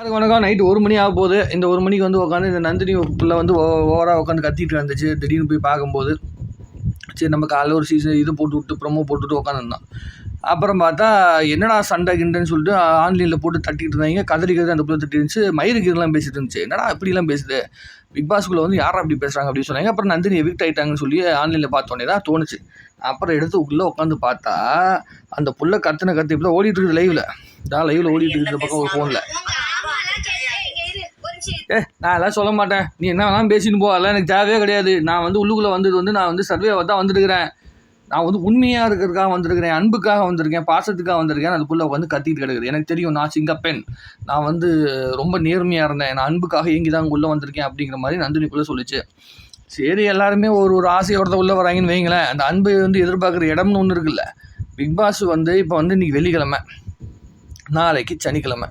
அதுக்கு வணக்கம். நைட்டு ஒரு மணி ஆக போகுது. இந்த ஒரு மணிக்கு வந்து உட்காந்து இந்த நந்தினி பிள்ளை வந்து ஓவராக உட்காந்து கத்திட்டு இருந்துச்சு. திடீர்னு போய் பார்க்கும்போது சரி நம்ம காலைல ஒரு சீசன் இது போட்டு விட்டு ப்ரொமோ போட்டுட்டு உட்காந்துருந்தோம் அப்புறம் பார்த்தா என்னடா சண்டை கிண்டன்னு சொல்லிட்டு ஆன்லைனில் போட்டு தட்டிட்டு இருந்தாங்க. கதறிக்கிறது அந்த பிள்ளை தட்டி இருந்துச்சு. மயிறு கீரெல்லாம் பேசிட்டு இருந்துச்சு. என்னடா இப்படிலாம் பேசுது? பிக் பாஸ்குள்ளே வந்து யாரும் அப்படி பேசுகிறாங்க அப்படின்னு சொன்னாங்க. அப்புறம் நந்தினி எவிக்ட் ஆகிட்டாங்கன்னு சொல்லி ஆன்லைனில் பார்த்தோன்னே தான் தோணுச்சு. அப்புறம் எடுத்து உள்ளே உட்காந்து பார்த்தா அந்த புள்ள கத்துன கத்து இப்போ தான் ஓடிட்டு இருக்குது லைவில் தான் லைவில் ஓடிட்டு பக்கம் ஒரு ஃபோனில் ஏ நான் எல்லாம் சொல்ல மாட்டேன். நீ என்ன வேணாலும் பேசின்னு போ. அதெல்லாம் எனக்கு தேவையே கிடையாது. நான் வந்து உள்ளுக்குள்ளே வந்தது வந்து நான் வந்து சர்வே தான் வந்திருக்கிறேன். நான் வந்து உண்மையாக இருக்கிறதுக்காக வந்திருக்கிறேன் அன்புக்காக வந்திருக்கேன் பாசத்துக்காக வந்திருக்கேன். அதுக்குள்ளே வந்து கத்திட்டு கிடக்குது. எனக்கு தெரியும் நான் சிங்கப்பெண். நான் வந்து ரொம்ப நேர்மையாக இருந்தேன். நான் அன்புக்காக ஏங்கி தான் உள்ளே வந்திருக்கேன் அப்படிங்கிற மாதிரி நந்தினிக்குள்ளே சொல்லிச்சு. சரி எல்லாருமே ஒரு ஒரு ஆசையோட உள்ளே வராங்கன்னு வைங்களேன். அந்த அன்பை வந்து எதிர்பார்க்குற இடம்னு ஒன்று இருக்குல்ல. பிக் பாஸ் வந்து இப்போ வந்து இன்றைக்கி வெள்ளிக்கிழமை. நாளைக்கு சனிக்கிழமை.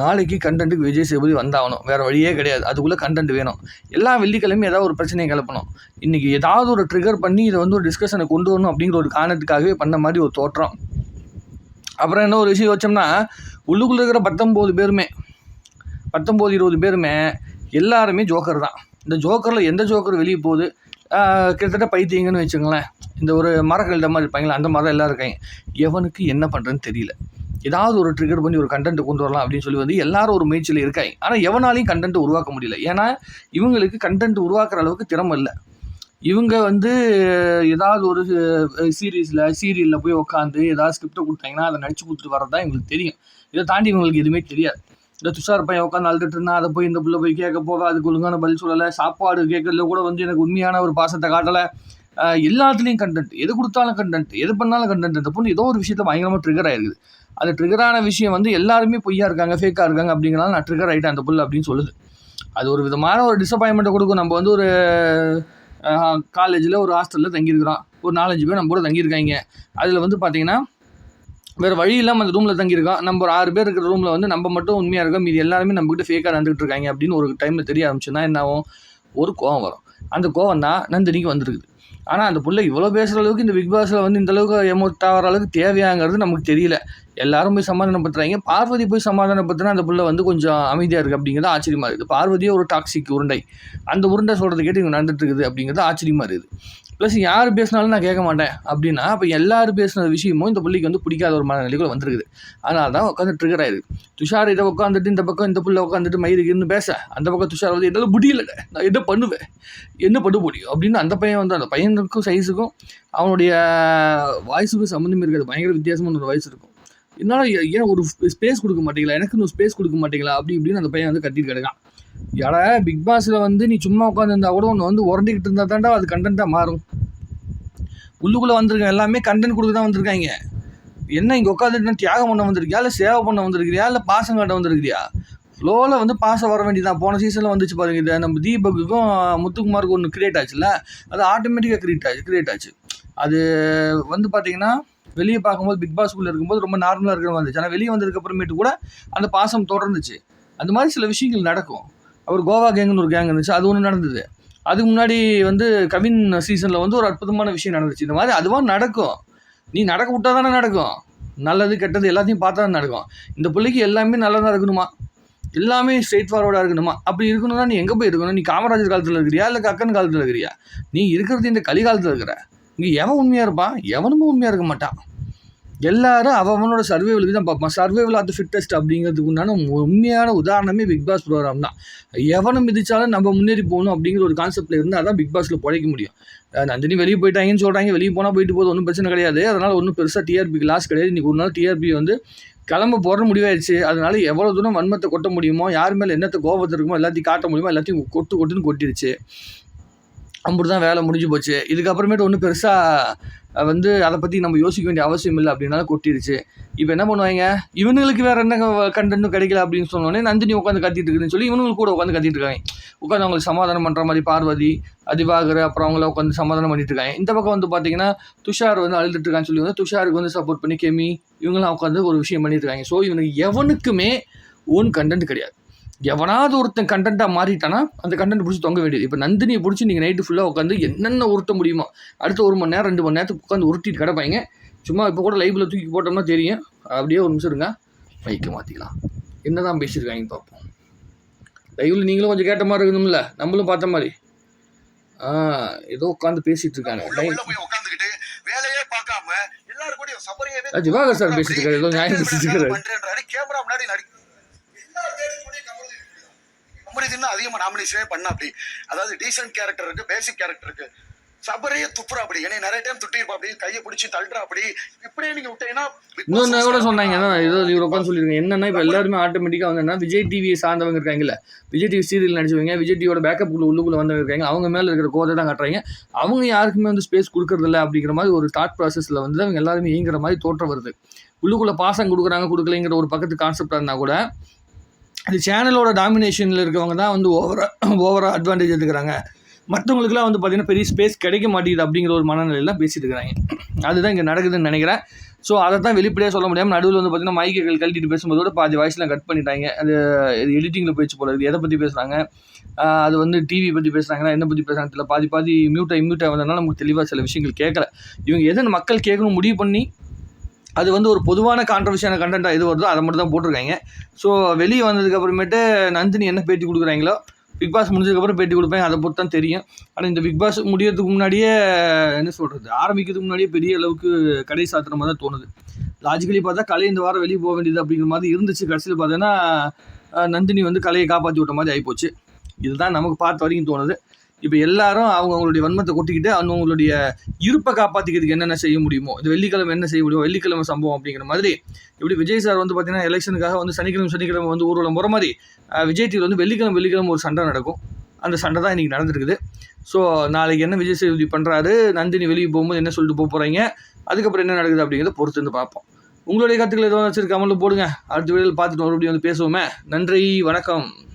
நாளைக்கு கண்டென்ட்டுக்கு விஜய் சேதுபதி வந்தாகணும். வேறு வழியே கிடையாது. அதுக்குள்ளே கண்டென்ட் வேணும். எல்லா வெள்ளிக்கிழமையும் ஏதாவது ஒரு பிரச்சனையை கிளப்பணும். இன்றைக்கி ஏதாவது ஒரு ட்ரிகர் பண்ணி இதை வந்து ஒரு டிஸ்கஷனை கொண்டு வரணும் அப்படிங்கிற ஒரு காரணத்துக்காகவே பண்ண மாதிரி ஒரு தோற்றம். அப்புறம் என்ன ஒரு விஷயம் வச்சோம்னா உள்ளுக்குள்ளே இருக்கிற பத்தொம்போது பேருமே பத்தொம்போது இருபது பேருமே எல்லாருமே ஜோக்கர் தான். இந்த ஜோக்கரில் எந்த ஜோக்கர் வெளியே போகுது? கிட்டத்தட்ட பைத்தியங்கன்னு வச்சுங்களேன் இந்த ஒரு மரக்கழுத மாதிரி இருப்பாங்களா அந்த மாதிரி தான் எல்லாம் இருக்காங்க. எவனுக்கு என்ன பண்ணுறதுன்னு தெரியல. ஏதாவது ஒரு ட்ரிகர் பண்ணி ஒரு கண்டென்ட் கொண்டு வரலாம் அப்படின்னு சொல்லி வந்து எல்லாரும் ஒரு முயற்சியில் இருக்காங்க. ஆனால் எவனாலையும் கண்டென்ட் உருவாக்க முடியல. ஏன்னா இவங்களுக்கு கண்டென்ட் உருவாக்குற அளவுக்கு திறமை இல்லை. இவங்க வந்து ஏதாவது ஒரு சீரீஸில் சீரியலில் போய் உட்காந்து ஏதாவது ஸ்கிரிப்டை கொடுத்தாங்கன்னா அதை நடிச்சு கொடுத்துட்டு வரது தான் இவங்களுக்கு தெரியும். இதை தாண்டி இவங்களுக்கு எதுவுமே தெரியாது. இந்த துஷார் பையன் உட்காந்து அழுதுட்டு இருந்தா அதை போய் இந்த பிள்ளை போய் கேட்க போக அதுக்கு ஒழுங்கான பதில் சொல்லலை சாப்பாடு கேட்கறதுல கூட வந்து எனக்கு உண்மையான ஒரு பாசத்தை காட்டலை. எல்லாத்துலேயும் கண்டென்ட் எது கொடுத்தாலும் கண்டென்ட் எது பண்ணாலும் கண்டென்ட் இந்த பொண்ணு ஏதோ ஒரு விஷயத்த பயங்கரமாக ட்ரிகர் ஆயிருக்குது. அது ட்ரிகரான விஷயம் வந்து எல்லாருமே பொய்யா இருக்காங்க ஃபேக்காக இருக்காங்க அப்படிங்கிறனால நான் ட்ரிகர் ஆகிட்டேன் அந்த புல் அப்படின்னு சொல்லுது. அது ஒரு விதமான ஒரு டிசப்பாயின்மெண்ட்டை கொடுக்கும். நம்ம வந்து ஒரு காலேஜில் ஒரு ஹாஸ்டலில் தங்கியிருக்கிறோம். ஒரு நாலஞ்சு பேர் நம்ம கூட தங்கியிருக்காங்க. அதில் வந்து பார்த்தீங்கன்னா வேறு வழி இல்லாமல் அந்த ரூமில் தங்கியிருக்கோம். நம்ம ஒரு ஆறு பேர் இருக்கிற ரூமில் வந்து நம்ம மட்டும் உண்மையாக இருக்கோம். மீதி எல்லாருமே நம்மக்கிட்ட ஃபேக்காக நடந்துகிட்டு இருக்காங்க அப்படின்னு ஒரு டைமில் தெரிய ஆரம்பிச்சுன்னா என்ன ஆகும்? ஒரு கோவம் வரும். அந்த கோவம் தான் நந்தினிக்கு வந்திருக்குது. ஆனால் அந்த பிள்ளை இவ்வளோ பேசுகிற அளவுக்கு இந்த பிக் பாஸில் வந்து இந்த அளவுக்கு எமோட் ஆகிற அளவுக்கு தேவையாங்கிறது நமக்கு தெரியல. எல்லாரும் போய் சமாதானப்படுத்துறாங்க பார்வதி போய் சமாதானப்படுத்தினா அந்த புள்ள வந்து கொஞ்சம் அமைதியாக இருக்குது அப்படிங்கிறது ஆச்சரியமாக இருக்குது. பார்வதியே ஒரு டாக்ஸிக் உருண்டை. அந்த உருண்டை சொல்கிறது கேட்டு இங்கே நடந்துட்டு இருக்குது அப்படிங்கிறது ஆச்சரியமாக இருக்குது. ப்ளஸ் யார் பேசினாலும் நான் கேட்க மாட்டேன். அப்படின்னா அப்போ எல்லாரும் பேசின விஷயமும் இந்த பிள்ளைக்கு வந்து பிடிக்காத ஒரு மனநிலைக்குள்ள வந்திருக்குது. அதனால தான் உட்காந்து ட்ரிகர் ஆயிருக்கு. துஷார் இதை உட்காந்துட்டு இந்த பக்கம் இந்த புள்ள உட்காந்துட்டு மயிருக்கு இருந்து பேச அந்த பக்கம் துஷார் வந்து என்னால் முடியல நான் என்ன பண்ணுவேன்? என்ன பண்ண முடியும்? அப்படின்னு அந்த பையன் வந்து அந்த பையனுக்கும் சைஸுக்கும் அவனுடைய வாய்ஸுக்கும் சம்மந்தம் இருக்காது. பயங்கர வித்தியாசமான ஒரு வாய்ஸ் இருக்கும். என்னால் ஏன் ஒரு ஸ்பேஸ் கொடுக்க மாட்டீங்களா? எனக்கு இன்னும் ஸ்பேஸ் கொடுக்க மாட்டீங்களா? அப்படி இப்படின்னு அந்த பையன் வந்து கட்டிட்டு கிடக்கான். ஏடா பிக் பாஸில் வந்து நீ சும்மா உட்காந்துருந்தா கூட ஒன்று வந்து உரண்டிக்கிட்டு இருந்தா தாண்டா அது கண்டென்ட்டாக மாறும். உள்ளுக்குள்ளே வந்திருக்கேன் எல்லாமே கண்டென்ட் கொடுக்க தான் வந்திருக்காங்க. என்ன இங்கே உட்காந்துட்டு தியாகம் பண்ண வந்திருக்கியா? இல்லை சேவை பண்ண வந்திருக்கிறியா? இல்லை பாசம் காட்ட வந்திருக்கிறியா? ஃப்ளோவில் வந்து பாசம் வர வேண்டியதான் போன சீசனில் வந்துச்சு பாருங்க இது. நம்ம தீபக்குக்கும் முத்துக்குமாருக்கும் ஒன்று கிரியேட் ஆச்சுல்ல? அது ஆட்டோமேட்டிக்காக கிரியேட் ஆச்சு கிரியேட் ஆச்சு. அது வந்து பார்த்தீங்கன்னா வெளியே பார்க்கும்போது பிக் பாஸ்க்குள்ளே இருக்கும்போது ரொம்ப நார்மலாக இருக்கிற மாதிரி இருந்துச்சு. ஆனால் வெளியே வந்ததுக்கப்புறமேட்டு கூட அந்த பாசம் தொடர்ந்துச்சு. அந்த மாதிரி சில விஷயங்கள் நடக்கும். அவர் கோவா கேங்குன்னு ஒரு கேங் இருந்துச்சு. அது ஒன்று நடந்தது. அதுக்கு முன்னாடி வந்து கவின் சீசனில் வந்து ஒரு அற்புதமான விஷயம் நடந்துச்சு. இந்த மாதிரி அதுவாக நடக்கும். நீ நடக்க விட்டா தானே நடக்கும். நல்லது கெட்டது எல்லாத்தையும் பார்த்தா தான் நடக்கும். இந்த பிள்ளைக்கு எல்லாமே நல்லதாக இருக்கணுமா? எல்லாமே ஸ்ட்ரெயிட் ஃபார்வர்டாக இருக்கணுமா? அப்படி இருக்கணும்னா நீ எங்கே போய் இருக்கணும்? நீ காமராஜர் காலத்தில் இருக்கிறியா? இல்லை கக்கன் காலத்தில் இருக்கிறியா? நீ இருக்கிறது இந்த கலிகாலத்தில் இருக்கிற. இங்கே எவன் உண்மையாக இருப்பான்? எவனுமே உண்மையாக இருக்க மாட்டான். எல்லாரும் அவனோட சர்வைவலுக்கு தான் பார்ப்பான். சர்வைவல் ஆஃப் த ஃபிட்டஸ்ட் அப்படிங்கிறதுக்கு உண்டான உண்மையான உதாரணமே பிக் பாஸ் ப்ரோக்ராம் தான். எவனை மிதிச்சாலும் நம்ம முன்னேறி போகணும் அப்படிங்கிற ஒரு கான்செப்டில் இருந்தால் தான் பிக் பாஸில் பிழைக்க முடியும். நந்தினி வெளியே போயிட்டாங்கன்னு சொல்கிறாங்க வெளியே போனால் போயிட்டு போது ஒன்றும் பிரச்சனை கிடையாது. அதனால் ஒன்றும் பெருசாக டிஆர்பிக்கு லாஸ் கிடையாது. இன்றைக்கி ஒரு நாள் டிஆர்பி வந்து கிளம்ப போகிற முடிவாயிடுச்சு. அதனால எவ்வளோ தூரம் வன்மத்தை கொட்ட முடியுமோ யார் மேலே என்னத்தை கோபத்தை இருக்குமோ எல்லாத்தையும் காட்ட முடியுமோ எல்லாத்தையும் கொட்டு கொட்டுன்னு கொட்டிடுச்சு. அப்படி தான் வேலை முடிஞ்சு போச்சு. இதுக்கப்புறமேட்டு ஒன்றும் பெருசாக வந்து அதை பற்றி நம்ம யோசிக்க வேண்டிய அவசியம் இல்லை அப்படின்னாலும் கொட்டிடுச்சு இப்போ என்ன பண்ணுவாங்க? இவனுங்களுக்கு வேறு என்ன கண்டென்ட்டும் கிடைக்கல அப்படின்னு சொன்னோடனே நந்தினி உட்காந்து கத்திட்டு இருக்குதுன்னு சொல்லி இவனுங்களுக்கு கூட உட்காந்து கத்திட்டு இருக்காங்க. உட்காந்து அவங்களுக்கு சமாதானம் பண்ணுற மாதிரி பார்வதி அதிபாகர் அப்புறம் அவங்கள உட்காந்து சமாதானம் பண்ணிட்டு இருக்காங்க. இந்த பக்கம் வந்து பார்த்தீங்கன்னா துஷார் வந்து அழுதுட்டு இருக்கான்னு சொல்லி வந்து துஷாருக்கு வந்து சப்போர்ட் பண்ணி கெமி இவங்களாம் உட்காந்து ஒரு விஷயம் பண்ணிட்டு இருக்காங்க. ஸோ இவனுக்கு எவனுக்குமே ஓன் கண்டென்ட் கிடையாது. எவனாவது ஒருத்தன் கண்டென்ட்டாக மாறிட்டானா அந்த கண்டென்ட் பிடிச்சி தொங்க வேண்டியது. இப்போ நந்தினியை பிடிச்சி நீங்கள் நைட்டு ஃபுல்லாக உட்காந்து என்னென்ன உருட்ட முடியுமோ அடுத்த ஒரு மணி நேரம் ரெண்டு மணி நேரத்துக்கு உட்காந்து உருட்டிட்டு கிடப்பாங்க சும்மா இப்போ கூட லைவில் தூக்கி போட்டோம்னா தெரியும். அப்படியே ஒரு நிமிஷம் இருங்க. மைக்கை மாற்றிக்கலாம் என்னதான் பேசியிருக்காங்க பார்ப்போம். லைவில் நீங்களும் கொஞ்சம் கேட்ட மாதிரி இருக்கணும்ல. நம்மளும் பார்த்த மாதிரி. ஆ ஏதோ உட்காந்து பேசிட்டு இருக்காங்க. வேலையே பார்க்காம எல்லாரும் கூடயும் சபரியவே ஆ, திவாகர் சார் பேசிட்டு இருக்காரு. ஏதோ நியாயம் பேசிட்டு இருக்காரு. பண்றேன்றாரு. கேமரா முன்னாடி நடி எல்லாரும் தேடி கூடி கமருதீன் கமருதீன் அதிகமா நாமினேஷனே பண்ண அப்படி. அதாவது டீசன்ட் கேரக்டர் இருக்கு பேசிக் கேரக்டர் இருக்கு. சபரையே துப்புறா அப்படி. என்னை நிறைய டைம் துட்டிருப்பா அப்படி. கையை பிடிச்சி தள்ளுறா அப்படி. இப்படியே நீங்க விட்டீங்கன்னா இன்னொன்று கூட சொன்னாங்க ஏதோ இவர் உட்காந்து சொல்லியிருக்காங்க என்னன்னா இப்போ எல்லாருமே ஆட்டோமேட்டிக்காக வந்து விஜய் டிவியை சார்ந்தவங்க இருக்காங்கல்ல. விஜய் டிவி சீரியல் நடிச்சவங்க விஜய் டிவியோட பேக்கப் உள்ள உள்ளுக்குள்ள வந்தவங்க இருக்காங்க. அவங்க மேலே இருக்கிற கோதை தான் காட்டுறாங்க. அவங்க யாருக்குமே வந்து ஸ்பேஸ் கொடுக்கறதில்ல அப்படிங்கிற மாதிரி ஒரு தாட் ப்ராசஸில் வந்து அவங்க எல்லாருமே இயங்குற மாதிரி தோற்றம் வருது. உள்ளுக்குள்ள பாசம் கொடுக்குறாங்க கொடுக்கலைங்கிற ஒரு பக்கத்து கான்செப்டாக இருந்தால் கூட அது சேனலோட டாமினேஷனில் இருக்கவங்க தான் வந்து ஓவராக ஓவராக அட்வான்டேஜ் எடுத்துக்கிறாங்க. மற்றவங்களுக்குலாம் வந்து பார்த்திங்கன்னா பெரிய ஸ்பேஸ் கிடைக்க மாட்டேங்குது அப்படிங்கிற ஒரு மனநிலையெல்லாம் பேசிட்டு இருக்கிறாங்க. அதுதான் இங்கே நடக்குதுன்னு நினைக்கிறேன். ஸோ அதை தான் வெளிப்படையாக சொல்ல முடியாமல் நடுவில் வந்து பார்த்தீங்கன்னா மைக்குகள் கழட்டிட்டு பேசும்போது கூட பாதி வாய்ஸ்லாம் கட் பண்ணிட்டாங்க. அது இது எடிட்டிங்கில் போயிடுச்சு போல இது எதை பற்றி பேசுகிறாங்க அது வந்து டிவி பற்றி பேசுகிறாங்கன்னா என்ன பற்றி பேசுகிறாங்க தெரியல. பாதி பாதி மியூட்டாக இம்யூட்டாக வந்ததுனால நமக்கு தெளிவாக சில விஷயங்கள் கேட்கல இவங்க எதை மக்கள் கேட்கணும் முடிவு பண்ணி அது வந்து ஒரு பொதுவான கான்ட்ரவர்ஷியான கண்டென்ட்டாக எது வருதோ அதை மட்டும் தான் போட்டிருக்காங்க. ஸோ வெளியே வந்ததுக்கப்புறமேட்டு நந்தினி என்ன பேட்டி கொடுக்குறாங்களோ பிக் பாஸ் முடிஞ்சதுக்கப்புறம் பேட்டி கொடுப்பேன். அதை பொறுத்து தான் தெரியும். ஆனால் இந்த பிக் பாஸ் முடியறதுக்கு முன்னாடியே என்ன சொல்கிறது ஆரம்பிக்கிறதுக்கு முன்னாடியே பெரிய அளவுக்கு கடை சாத்துற மாதிரி தான் தோணுது. லாஜிக்கலி பார்த்தா கலை இந்த வாரம் வெளியே போக வேண்டியது அப்படிங்கிற மாதிரி இருந்துச்சு. கடைசியில் பார்த்தோன்னா நந்தினி வந்து கலையை காப்பாற்றி விட்ட மாதிரி ஆகிப்போச்சு இதுதான் நமக்கு பார்த்த வரைக்கும் தோணுது. இப்போ எல்லாரும் அவங்க அவங்களுடைய வன்மத்தை கொட்டிக்கிட்டு அவங்களுடைய இருப்பை காப்பாற்றிக்கிறதுக்கு என்னென்ன செய்ய முடியுமோ இந்த வெள்ளிக்கிழமை என்ன செய்ய முடியும் வெள்ளிக்கிழமை சம்பவம் அப்படிங்கிற மாதிரி இப்படி விஜய் சார் வந்து பார்த்தீங்கன்னா எலெக்ஷனுக்காக வந்து சனிக்கிழமை சனிக்கிழமை வந்து ஊர்வலம் போகிற மாதிரி விஜய் டிவியில் வந்து வெள்ளிக்கிழமை வெள்ளிக்கிழமை ஒரு சண்டை நடக்கும். அந்த சண்டை தான் இன்றைக்கி நடந்திருக்குது. ஸோ நாளைக்கு என்ன விஜய் சேதுபதி பண்ணுறாரு நந்தினி வெளியே போகும்போது என்ன சொல்லிட்டு போக போகிறீங்க அதுக்கப்புறம் என்ன நடக்குது அப்படிங்கிறத பொறுத்து வந்து பார்ப்போம். உங்களுடைய கருத்துக்கள் எதுவும் வச்சுருக்காமல் போடுங்க. அடுத்த வீடியோவில் பார்த்துட்டு மறுபடியும் வந்து பேசுவோமே. நன்றி வணக்கம்.